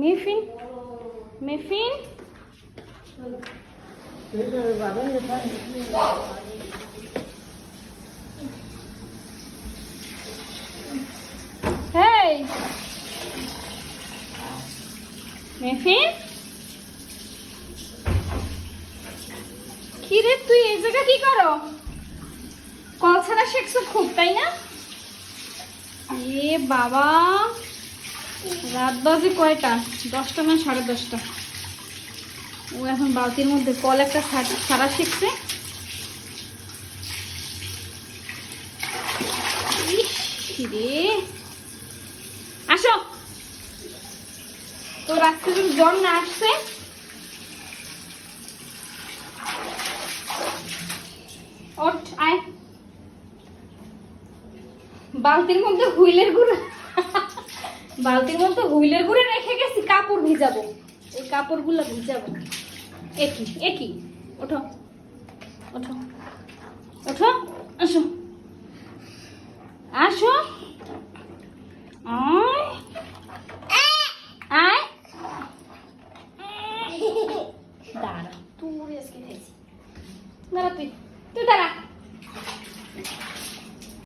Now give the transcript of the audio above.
মেফিন মেফিন। হেই। মেফিন? কি রে তুই এই জায়গা কি করো? কল ছাড়া শেখছো খুব, তাই না? এ বাবা। রাত বাজে কয়টা? দশটা না সাড়ে দশটা? ও এখন বালতির মধ্যে কল একটা ছাড়া শিখছে। আসো। তোর আজকে যদি জ্বর না আসছে বালতির মধ্যে হুইলের গুঁড়ো। বালতির মধ্যে হুইলের গুঁড়ো রেখে গেছি কাপড় ভিজাবো। এই কাপড়গুলো ভিজাবো। একই একই ওঠো ওঠো ওঠো আসো। আসো। আয়। আয়। দাঁড়া। তুই আজকে খাইছি দাঁড়া তুই তুই দাঁড়া।